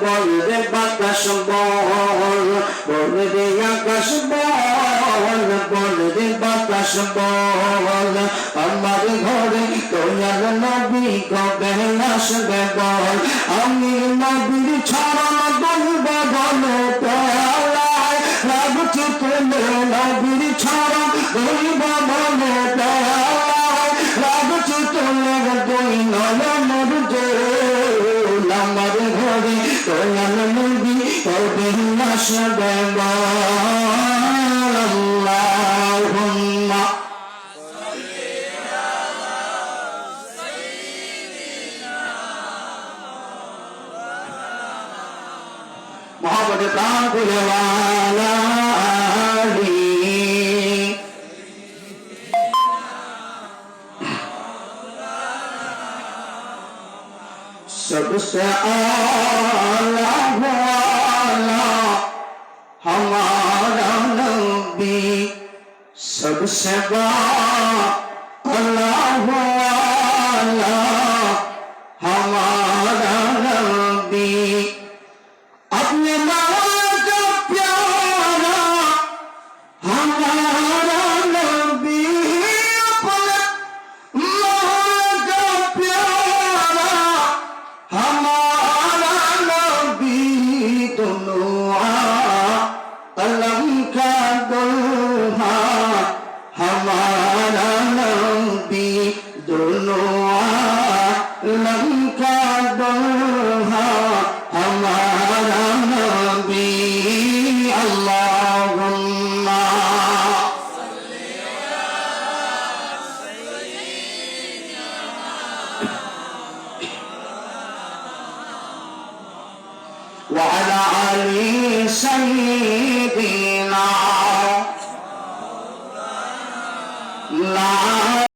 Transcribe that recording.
বল রে বাতাস বল বলবে আকাশ বল বলবে বাতাস বল আমার ঘরে দয়াল নবী কবে আসবে বল আমি নবীর ছাড়া أشهد أن لا اللهم صل على سيدنا محمد صلى الله عليه سب سے اعلی মুর্শিদা আল্লাহ আল্লাহ হামা লঙ্কা দোহা আমার নবী আল্লাহুম্মা وعلى آل سيدنا